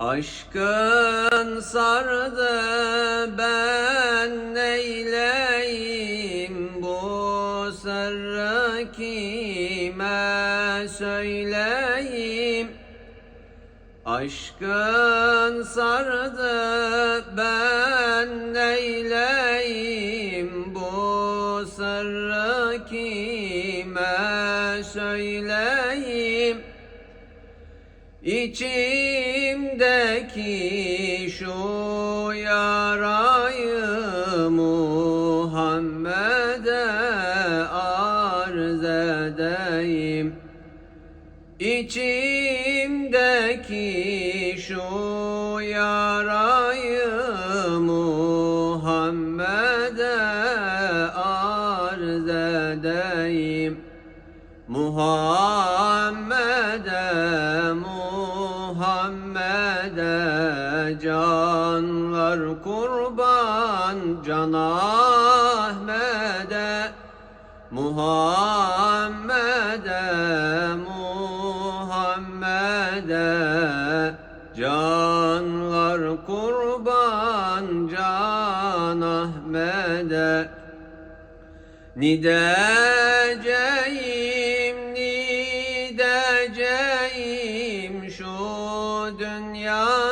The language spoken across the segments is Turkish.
Aşkın sardı ben neyleyim? Bu sırrı kime söyleyeyim? Aşkın sardı ben neyleyim? Bu sırrı kime söyleyeyim İçimdeki şu yarayı Muhammed'e arz edeyim. İçimdeki şu yarayı Muhammed'e arz edeyim. Muhammed'e canlar kurban Can Ahmet'e Muhammed'e Muhammed'e. Canlar kurban Can Ahmet'e. Nideceğim, nideceğim şu dünyadan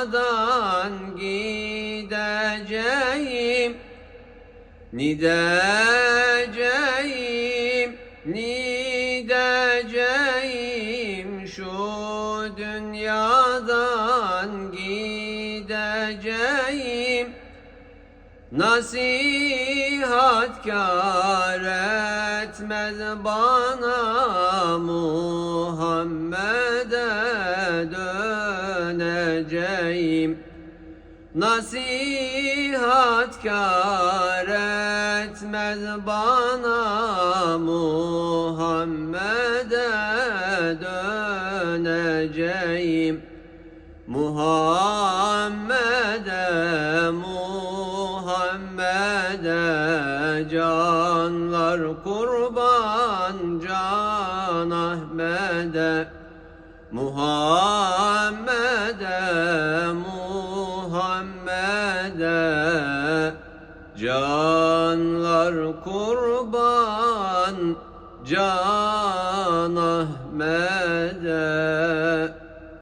gideceğim Nideceğim, nideceğim şu dünyadan gideceğim. Nasihat kâr etmez bana Muhammed'e döneceğim Nasihat kâr etmez bana Muhammed'e döneceğim. Muhammed'e Muhammed'e canlar kurban Can Ahmet'e. Muhammed'e canlar kurban Can Ahmet'e